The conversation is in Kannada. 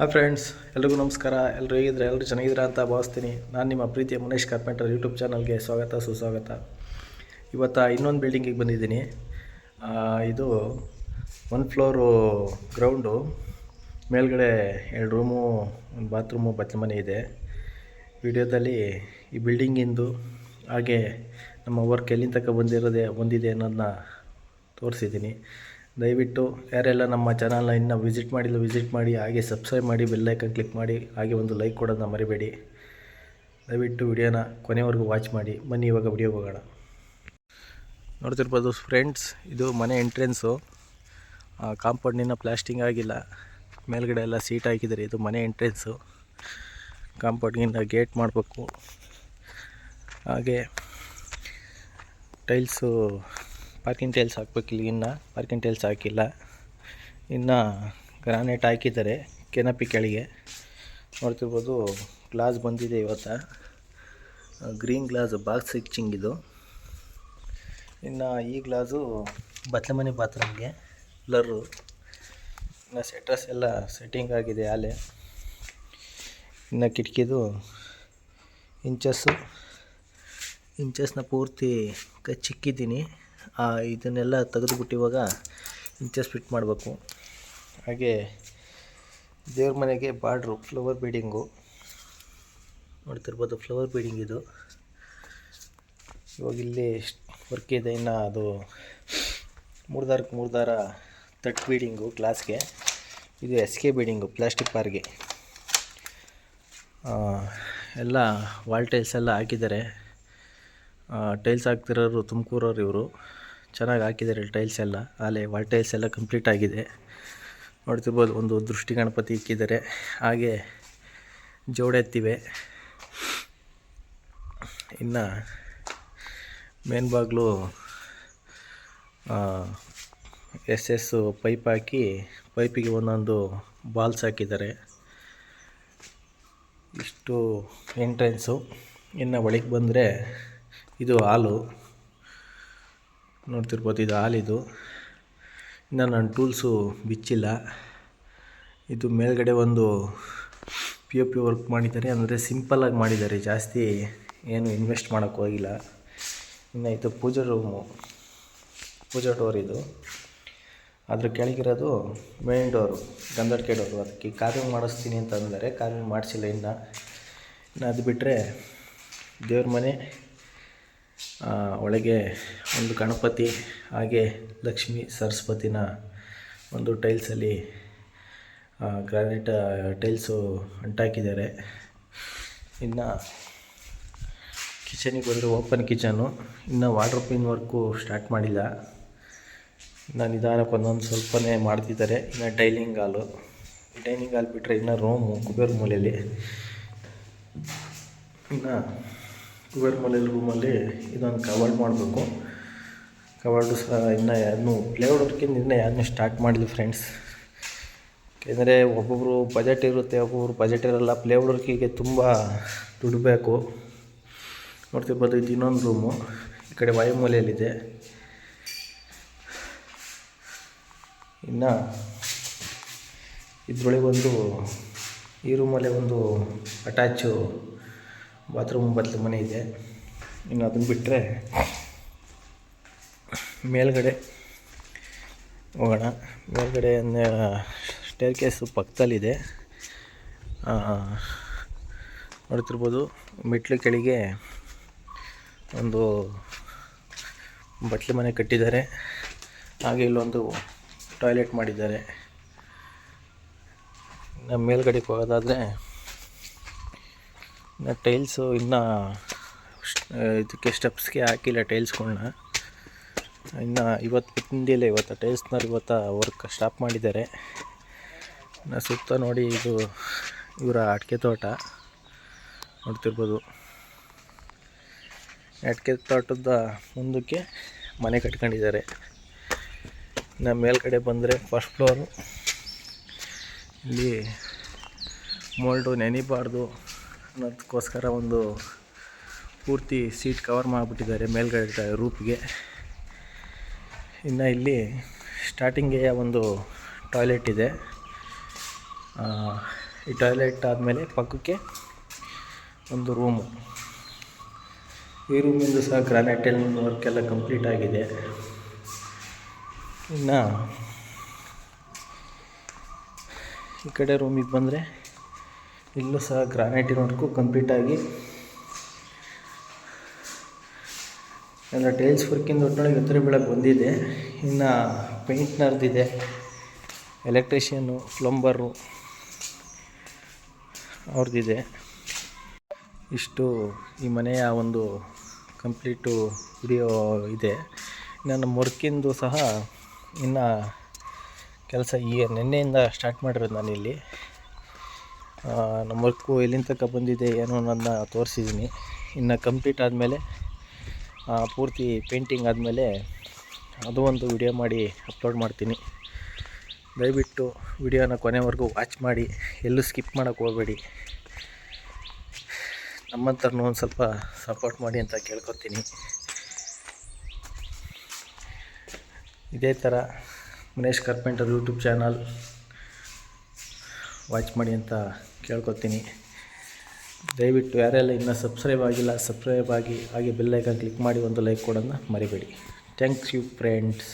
ಹಾಯ್ ಫ್ರೆಂಡ್ಸ್ ಎಲ್ರಿಗೂ ನಮಸ್ಕಾರ. ಎಲ್ಲರೂ ಹೇಗಿದ್ರೆ? ಎಲ್ಲರೂ ಚೆನ್ನಾಗಿದ್ದೀರಾ ಅಂತ ಭಾವಿಸ್ತೀನಿ. ನಾನು ನಿಮ್ಮ ಪ್ರೀತಿಯ ಮುನೇಶ್ ಕಾರ್ಪೆಂಟರ್ ಯೂಟ್ಯೂಬ್ ಚಾನಲ್ಗೆ ಸ್ವಾಗತ, ಸುಸ್ವಾಗತ. ಇವತ್ತು ಇನ್ನೊಂದು ಬಿಲ್ಡಿಂಗಿಗೆ ಬಂದಿದ್ದೀನಿ. ಇದು ಒನ್ ಫ್ಲೋರು ಗ್ರೌಂಡು ಮೇಲ್ಗಡೆ ಎರಡು ರೂಮು ಒಂದು ಬಾತ್ರೂಮು ಬಚ್ಚಲ ಮನೆ ಇದೆ. ವಿಡಿಯೋದಲ್ಲಿ ಈ ಬಿಲ್ಡಿಂಗಿಂದು ಹಾಗೆ ನಮ್ಮ ವರ್ಕ್ ಎಲ್ಲಿಂದ ತಕ ಬಂದಿರೋದೆ, ಬಂದಿದೆ ಅನ್ನೋದನ್ನ ತೋರಿಸಿದ್ದೀನಿ. ದಯವಿಟ್ಟು ಯಾರೆಲ್ಲ ನಮ್ಮ ಚಾನಲ್ನ ಇನ್ನೂ ವಿಸಿಟ್ ಮಾಡಿಲ್ಲ ವಿಸಿಟ್ ಮಾಡಿ, ಹಾಗೆ ಸಬ್ಸ್ಕ್ರೈಬ್ ಮಾಡಿ ಬೆಲ್ಲೈಕನ್ ಕ್ಲಿಕ್ ಮಾಡಿ, ಹಾಗೆ ಒಂದು ಲೈಕ್ ಕೊಡೋದನ್ನ ಮರಿಬೇಡಿ. ದಯವಿಟ್ಟು ವಿಡಿಯೋನ ಕೊನೆವರೆಗೂ ವಾಚ್ ಮಾಡಿ. ಬನ್ನಿ, ಇವಾಗ ವಿಡಿಯೋ ಹೋಗೋಣ. ನೋಡ್ತಿರ್ಬೋದು ಫ್ರೆಂಡ್ಸ್ ಇದು ಮನೆ ಎಂಟ್ರೆನ್ಸು ಕಾಂಪೌಂಡಿನ ಪ್ಲಾಸ್ಟಿಂಗ್ ಆಗಿಲ್ಲ. ಮೇಲ್ಗಡೆ ಎಲ್ಲ ಸೀಟ್ ಹಾಕಿದ್ದಾರೆ. ಇದು ಮನೆ ಎಂಟ್ರೆನ್ಸು ಕಾಂಪೌಂಡ್ಗಿಂದ ಗೇಟ್ ಮಾಡಬೇಕು. ಹಾಗೆ ಟೈಲ್ಸು ಪಾರ್ಕಿಂಗ್ ಟೈಲ್ಸ್ ಹಾಕ್ಬೇಕು ಇಲ್ಲಿ ಇನ್ನು ಪಾರ್ಕಿಂಗ್ ಟೈಲ್ಸ್ ಹಾಕಿಲ್ಲ. ಇನ್ನು ಗ್ರಾನೈಟ್ ಹಾಕಿದ್ದಾರೆ ಕೆನಪಿ ಕೆಳಗೆ. ನೋಡ್ತಿರ್ಬೋದು ಗ್ಲಾಸ್ ಬಂದಿದೆ ಇವತ್ತು. ಗ್ರೀನ್ ಗ್ಲಾಸ್ ಬಾಕ್ಸ್ ಸ್ಟಿಚಿಂಗ್ ಇದು. ಇನ್ನು ಈ ಗ್ಲಾಸು ಬತ್ಲೆ ಮನೆ ಬಾತ್ರೂಮ್ಗೆ ಬ್ಲರ್ರು ಇನ್ನು ಸೆಟ್ರಸ್ ಎಲ್ಲ ಸೆಟ್ಟಿಂಗ್ ಆಗಿದೆ ಆಲೆ ಇನ್ನು ಕಿಟಕಿದು ಇಂಚಸ್ಸು ಇಂಚಸ್ನ ಪೂರ್ತಿ ಕಚ್ಚಿಕ್ಕಿದ್ದೀನಿ ಇದನ್ನೆಲ್ಲ ತೆಗೆದುಬಿಟ್ಟು ಇವಾಗ ಇಂಚಸ್ ಫಿಟ್ ಮಾಡಬೇಕು. ಹಾಗೆ ದೇವ್ರ ಮನೆಗೆ ಬಾರ್ಡ್ರು ಫ್ಲವರ್ ಬೀಡಿಂಗು ನೋಡ್ತಿರ್ಬೋದು ಫ್ಲವರ್ ಬೀಡಿಂಗ್ ಇದು. ಇವಾಗ ಇಲ್ಲಿ ವರ್ಕ್ ಇದೆ, ಇನ್ನು ಅದು ಮೂರು ದಾರಕ್ಕೆ ಮೂರು ದಾರ ತಟ್ ಬೀಡಿಂಗು ಗ್ಲಾಸ್ಗೆ ಇದು ಎಸ್ ಕೆ ಬೀಡಿಂಗು ಪ್ಲಾಸ್ಟಿಕ್ ಪಾರ್ಗೆ ಎಲ್ಲ ವಾಲ್ಟೈಲ್ಸ್ ಎಲ್ಲ ಹಾಕಿದ್ದಾರೆ. ಟೈಲ್ಸ್ ಹಾಕ್ತಿರೋರು ತುಮಕೂರವ್ರು ಇವರು. ಚೆನ್ನಾಗಿ ಹಾಕಿದ್ದಾರೆ ಟೈಲ್ಸ್ ಎಲ್ಲ. ಆಲೆ, ವಾಲ್ ಟೈಲ್ಸ್ ಎಲ್ಲ ಕಂಪ್ಲೀಟ್ ಆಗಿದೆ. ನೋಡ್ತಿರ್ಬೋದು, ಒಂದು ದೃಷ್ಟಿ ಗಣಪತಿ ಇಕ್ಕಿದ್ದಾರೆ. ಹಾಗೆ ಜೋಡೆತ್ತಿವೆ ಇನ್ನು ಮೇನ್ ಬಾಗಿಲು ಎಸ್ ಎಸ್ ಪೈಪ್ ಹಾಕಿ ಪೈಪಿಗೆ ಒಂದೊಂದು ಬಾಲ್ಸ್ ಹಾಕಿದ್ದಾರೆ. ಇಷ್ಟು ಎಂಟ್ರೆನ್ಸು. ಇನ್ನು ಒಳಗೆ ಬಂದರೆ ಇದು ಹಾಲು. ನೋಡ್ತಿರ್ಬೋದು ಇದು ಹಾಲಿದು. ಇನ್ನು ನನ್ನ ಟೂಲ್ಸು ಬಿಚ್ಚಿಲ್ಲ. ಇದು ಮೇಲ್ಗಡೆ ಒಂದು ಪಿ ಒ ಪಿ ವರ್ಕ್ ಮಾಡಿದ್ದಾರೆ. ಅಂದರೆ ಸಿಂಪಲ್ಲಾಗಿ ಮಾಡಿದ್ದಾರೆ. ಜಾಸ್ತಿ ಏನು ಇನ್ವೆಸ್ಟ್ ಮಾಡೋಕ್ಕೆ ಹೋಗಿಲ್ಲ. ಇನ್ನು ಇದು ಪೂಜಾ ರೂಮು ಪೂಜಾ ಡೋರ್ ಇದು. ಅದ್ರ ಕೆಳಗಿರೋದು ಮೇನ್ ಡೋರು ಗಂಧಡ್ಕೆ ಡೋರು ಅದಕ್ಕೆ ಕಾರ್ವಿಂಗ್ ಮಾಡಿಸ್ತೀನಿ ಅಂತ ಅಂದರೆ ಕಾರ್ವಿಂಗ್ ಮಾಡಿಸಿಲ್ಲ ಇನ್ನು. ಇನ್ನು ಅದು ಬಿಟ್ಟರೆ ದೇವ್ರ ಮನೆ ಒಳಗೆ ಒಂದು ಗಣಪತಿ, ಹಾಗೆ ಲಕ್ಷ್ಮಿ ಸರಸ್ವತಿನ ಒಂದು ಟೈಲ್ಸಲ್ಲಿ ಗ್ರಾನೈಟ್ ಟೈಲ್ಸು ಅಂಟಾಕಿದ್ದಾರೆ. ಇನ್ನು ಕಿಚನಿಗೆ ಬಂದರೆ ಓಪನ್ ಕಿಚನು ಇನ್ನು ವಾಟರ್ ಪಿನ್ ವರ್ಕು ಸ್ಟಾರ್ಟ್ ಮಾಡಿಲ್ಲ. ಇನ್ನು ನಿಧಾನಕ್ಕೆ ಒಂದೊಂದು ಸ್ವಲ್ಪನೇ ಮಾಡ್ತಿದ್ದಾರೆ. ಇನ್ನು ಡೈನಿಂಗ್ ಹಾಲು ಡೈನಿಂಗ್ ಹಾಲ್ ಬಿಟ್ಟರೆ ಇನ್ನು ರೂಮು ಕುಬೇರ್ ಮೂಲೆಯಲ್ಲಿ. ಇನ್ನು ಕುಬೇರ್ ಮನೆ ರೂಮಲ್ಲಿ ಇದೊಂದು ಕವರ್ಡ್ ಮಾಡಬೇಕು. ಕವರ್ಡು ಸಹ ಇನ್ನು ಯಾರನ್ನೂ ಪ್ಲೇವುಡ್ ವರ್ಕಿಂದ ಇನ್ನೂ ಯಾರನ್ನೂ ಸ್ಟಾರ್ಟ್ ಮಾಡಿಲ್ಲ ಫ್ರೆಂಡ್ಸ್ ಏಕೆಂದರೆ ಒಬ್ಬೊಬ್ಬರು ಬಜೆಟ್ ಇರುತ್ತೆ, ಒಬ್ಬೊಬ್ರು ಬಜೆಟ್ ಇರೋಲ್ಲ ಪ್ಲೇವುಡ್ ವರ್ಕಿಗೆ ತುಂಬ ದುಡ್ಡು ಬೇಕು ನೋಡ್ತಿರ್ಬೋದು ಇದು ಇನ್ನೊಂದು ರೂಮು ಈ ಕಡೆ ವಾಯುಮೂಲೆಯಲ್ಲಿದೆ. ಇನ್ನು ಇದರೊಳಗೆ ಒಂದು ಈ ರೂಮಲ್ಲೇ ಒಂದು ಅಟ್ಯಾಚು ಬಾತ್ರೂಮ್ ಬತ್ಲು ಮನೆ ಇದೆ. ಇನ್ನು ಅದನ್ನು ಬಿಟ್ಟರೆ ಮೇಲ್ಗಡೆ ಹೋಗೋಣ. ಮೇಲ್ಗಡೆ ಸ್ಟೇರ್ ಕೇಸು ಪಕ್ಕದಲ್ಲಿದೆ. ನೋಡ್ತಿರ್ಬೋದು ಮೆಟ್ಲು ಕೆಳಗೆ ಒಂದು ಬಟ್ಲು ಮನೆ ಕಟ್ಟಿದ್ದಾರೆ. ಹಾಗೆ ಇಲ್ಲೊಂದು ಟಾಯ್ಲೆಟ್ ಮಾಡಿದ್ದಾರೆ. ಮೇಲ್ಗಡೆಗೆ ಹೋಗೋದಾದರೆ ಇನ್ನು ಟೈಲ್ಸು ಇನ್ನು ಇದಕ್ಕೆ ಸ್ಟೆಪ್ಸ್ಗೆ ಹಾಕಿಲ್ಲ ಟೈಲ್ಸ್ಗಳನ್ನ ಇನ್ನು ಇವತ್ತು ಬಿಟ್ಟಿಲ್ಲ ಇವತ್ತು ಟೈಲ್ಸ್ನವ್ರು ಇವತ್ತು ವರ್ಕ್ ಸ್ಟಾಪ್ ಮಾಡಿದ್ದಾರೆ. ಇನ್ನು ಸುತ್ತ ನೋಡಿ ಇದು ಇವರ ಅಡಿಕೆ ತೋಟ ನೋಡ್ತಿರ್ಬೋದು. ಅಡಿಕೆ ತೋಟದ ಮುಂದಕ್ಕೆ ಮನೆ ಕಟ್ಕೊಂಡಿದ್ದಾರೆ. ಇನ್ನು ಮೇಲ್ಗಡೆ ಬಂದರೆ ಫಸ್ಟ್ ಫ್ಲೋರು ಇಲ್ಲಿ ಮೋಲ್ಡು ನೆನಿಬಾರ್ದು. ಅನ್ನೋದಕ್ಕೋಸ್ಕರ ಒಂದು ಪೂರ್ತಿ ಸೀಟ್ ಕವರ್ ಮಾಡಿಬಿಟ್ಟಿದ್ದಾರೆ ಮೇಲ್ಗಡೆ ರೂಪ್ಗೆ. ಇನ್ನು ಇಲ್ಲಿ ಸ್ಟಾರ್ಟಿಂಗೇ ಒಂದು ಟಾಯ್ಲೆಟ್ ಇದೆ. ಈ ಟಾಯ್ಲೆಟ್ ಆದಮೇಲೆ ಪಕ್ಕಕ್ಕೆ ಒಂದು ರೂಮು. ಈ ರೂಮಿಂದ ಸಹ ಗ್ರಾನೈಟಲ್ ವರ್ಕೆಲ್ಲ ಕಂಪ್ಲೀಟ್ ಆಗಿದೆ. ಇನ್ನು ಈ ಕಡೆ ರೂಮಿಗೆ ಬಂದರೆ ಇಲ್ಲೂ ಸಹ ಗ್ರಾನೈಟಿನ ವರ್ಕು ಕಂಪ್ಲೀಟಾಗಿ ಎಲ್ಲ ಟೈಲ್ಸ್ ವರ್ಕಿಂದ ಒಟ್ಟಿನೊಳಗೆ ಎತ್ತರ ಬೀಳಕ್ಕೆ ಬಂದಿದೆ. ಇನ್ನು ಪೇಂಟ್ನರ್ದಿದೆ ಎಲೆಕ್ಟ್ರಿಷಿಯನ್ನು ಪ್ಲಂಬರು ಅವ್ರದ್ದಿದೆ ಇಷ್ಟು ಈ ಮನೆಯ ಒಂದು ಕಂಪ್ಲೀಟು ವಿಡಿಯೋ ಇದೆ. ನನ್ನ ವರ್ಕಿಂದು ಸಹ ಇನ್ನು ಕೆಲಸ ಈ ನಿನ್ನೆಯಿಂದ ಸ್ಟಾರ್ಟ್ ಮಾಡಿರೋದು ನಾನಿಲ್ಲಿ. ನಮ್ಮ ವರ್ಕು ಎಲ್ಲಿಂದ ತನಕ ಬಂದಿದೆ, ಏನು ಅನ್ನೋದನ್ನ ತೋರಿಸಿದ್ದೀನಿ ಇನ್ನು ಕಂಪ್ಲೀಟ್ ಆದಮೇಲೆ ಪೂರ್ತಿ ಪೇಂಟಿಂಗ್ ಆದಮೇಲೆ ಅದು ಒಂದು ವಿಡಿಯೋ ಮಾಡಿ ಅಪ್ಲೋಡ್ ಮಾಡ್ತೀನಿ. ದಯವಿಟ್ಟು ವಿಡಿಯೋನ ಕೊನೆವರೆಗೂ ವಾಚ್ ಮಾಡಿ, ಎಲ್ಲೂ ಸ್ಕಿಪ್ ಮಾಡೋಕ್ಕೆ ಹೋಗಬೇಡಿ. ನಮ್ಮಂಥವ್ರನ್ನೂ ಒಂದು ಸ್ವಲ್ಪ ಸಪೋರ್ಟ್ ಮಾಡಿ ಅಂತ ಕೇಳ್ಕೊತೀನಿ. ಇದೇ ಥರ Manesh carpenter YouTube channel watch ಮಾಡಿ ಅಂತ ಕೇಳ್ಕೊತೀನಿ. ದಯವಿಟ್ಟು ಯಾರೆಲ್ಲ ಇನ್ನೂ ಸಬ್ಸ್ಕ್ರೈಬ್ ಆಗಿಲ್ಲ ಸಬ್ಸ್ಕ್ರೈಬ್ ಆಗಿ, ಹಾಗೆ ಬೆಲ್ಲೈಕನ್ ಕ್ಲಿಕ್ ಮಾಡಿ ಒಂದು ಲೈಕ್ ಕೊಡೋದನ್ನ ಮರಿಬೇಡಿ. Thanks you friends